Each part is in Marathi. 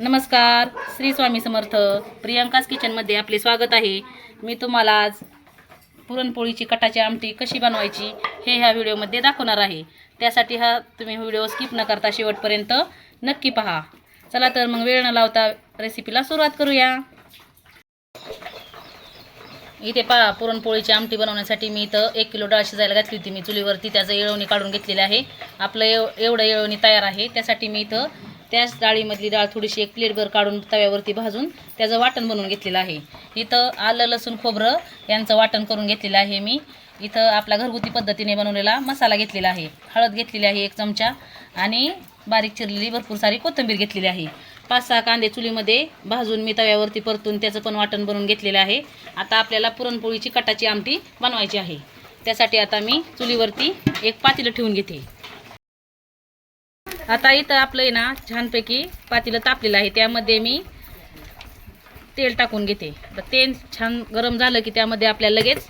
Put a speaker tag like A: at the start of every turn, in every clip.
A: नमस्कार श्री स्वामी समर्थ. प्रियांकाच किचनमध्ये आपले स्वागत आहे. मी तुम्हाला आज पुरणपोळीची कटाची आमटी कशी बनवायची हे ह्या व्हिडिओमध्ये दाखवणार आहे. त्यासाठी हा तुम्ही व्हिडिओ स्किप न करता शेवटपर्यंत नक्की पहा. चला तर मग वेळ न लावता रेसिपीला सुरुवात करूया. इथे पहा पुरणपोळीची आमटी बनवण्यासाठी मी इथं एक किलो डाळ शिजायला घातली होती. मी चुलीवरती त्याचं येळवणी काढून घेतलेलं आहे. आपलं एव एवढं येळवणी तयार आहे. त्यासाठी मी इथं त्याच डाळीमधली डाळ थोडीशी एक प्लेटभर काढून तव्यावरती भाजून त्याचं वाटण बनवून घेतलेलं आहे. इथं आलं लसूण खोबरं यांचं वाटण करून घेतलेलं आहे मी. इथं आपला घरगुती पद्धतीने बनवलेला मसाला घेतलेला आहे. हळद घेतलेली आहे एक चमचा आणि बारीक चिरलेली भरपूर सारी कोथिंबीर घेतलेली आहे. पाच सहा कांदे चुलीमध्ये भाजून मी तव्यावरती परतून त्याचं पण वाटण बनवून घेतलेलं आहे. आता आपल्याला पुरणपोळीची कटाची आमटी बनवायची आहे. त्यासाठी आता मी चुलीवरती एक पातेलं ठेवून घेते. आता इथं आपलं आहे ना छानपैकी पातीलं तापलेलं आहे. त्यामध्ये मी तेल टाकून घेते. तर तेल छान गरम झालं की त्यामध्ये आपल्याला लगेच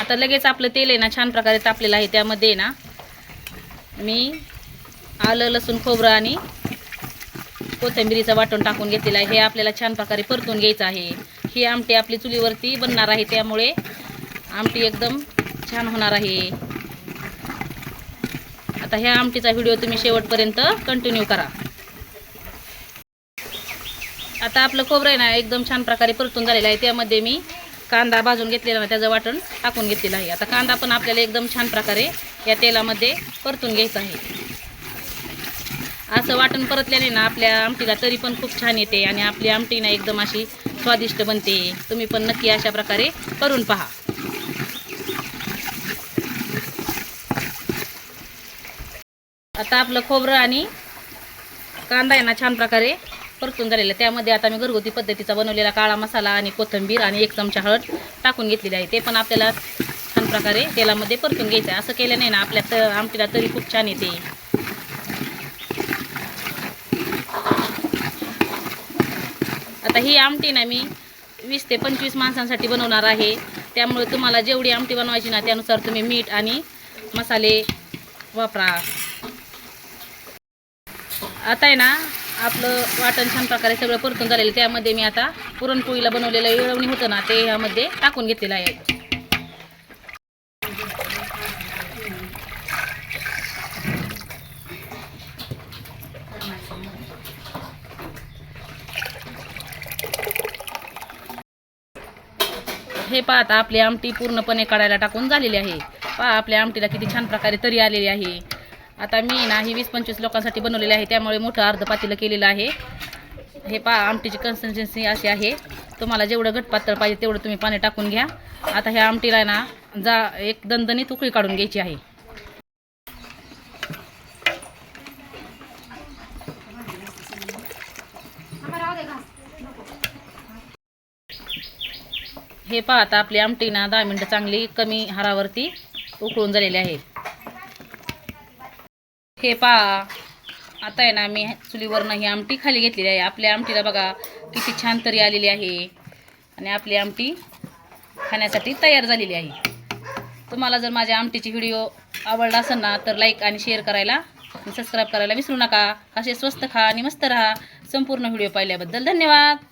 A: आता लगेच आपलं तेल आहे ना छान प्रकारे तापलेलं आहे. त्यामध्ये ना मी आलं लसूण खोबरं आणि कोथिंबिरीचं वाटण टाकून घेतलेलं आहे. हे आपल्याला छान प्रकारे परतून घ्यायचं आहे. ही आमटी आपली चुलीवरती बनणार आहे. त्यामुळे आमटी एकदम छान होणार आहे. आता ह्या आमटीचा व्हिडिओ तुम्ही शेवटपर्यंत कंटिन्यू करा. आता आपलं खोबरं आहे ना एकदम छान प्रकारे परतून झालेलं आहे. त्यामध्ये मी कांदा भाजून घेतलेला ना त्याचं वाटण टाकून घेतलेलं आहे. आता कांदा पण आपल्याला एकदम छान प्रकारे या तेलामध्ये परतून घ्यायचं आहे. असं वाटण परतल्याने ना आपल्या आमटीला तरी पण खूप छान येते आणि आपली आमटी ना एकदम अशी स्वादिष्ट बनते. तुम्ही पण नक्की अशा प्रकारे करून पहा. आता आपलं खोबरं आणि कांदा आहे ना छान प्रकारे परतून झालेला आहे. त्यामध्ये आता मी घरगुती पद्धतीचा बनवलेला काळा मसाला आणि कोथिंबीर आणि एक चमचा हळद टाकून घेतलेली आहे. ते पण आपल्याला छान प्रकारे तेलामध्ये परतून घ्यायचं आहे. असं केलं नाही ना आपल्या त आमटीला तरी खूप छान येते. आता ही आमटी ना मी वीस ते पंचवीस माणसांसाठी बनवणार आहे. त्यामुळे तुम्हाला जेवढी आमटी बनवायची ना त्यानुसार तुम्ही मीठ आणि मसाले वापरा. आता आहे ना आपलं वाटण छान प्रकारे सगळं परतून झालेलं आहे. त्यामध्ये मी आता पुरणपोळीला बनवलेलं येळवणी होतं ना ते ह्यामध्ये टाकून घेतलेलं आहे. हे पहा आता आपली आमटी पूर्णपणे काढायला टाकून झालेली आहे. पहा आपल्या आमटीला किती छान प्रकारे तरी आलेली आहे. आता मी ना ही वीस पंचवीस लोकांसाठी बनवलेली आहे. त्यामुळे मोठं अर्ध पातेलं केलेलं आहे. हे पा आमटीची कन्सिस्टन्सी अशी आहे. तुम्हाला जेवढं घट पातळ पाहिजे तेवढं तुम्ही पाणी टाकून घ्या. आता ह्या आमटीला ना जा एक दणदणीत उकळी काढून घ्यायची आहे. हे पाहता आपली आमटी ना दहा मिनटं चांगली कमी हारावरती उकळून झालेली आहे. हे पहा. आता आहे ना मी चुलीवरनं ही आमटी खाली घेतलेली आहे. आपल्या आमटीला बघा किती छान तरी आलेली आहे. आणि आपली आमटी खाण्यासाठी तयार झालेली आहे. तुम्हाला जर माझ्या आमटीची व्हिडिओ आवडला असेल ना तर लाईक आणि शेअर करायला आणि सबस्क्राईब करायला विसरू नका. असे स्वस्त खा आणि मस्त राहा. संपूर्ण व्हिडिओ पाहिल्याबद्दल धन्यवाद.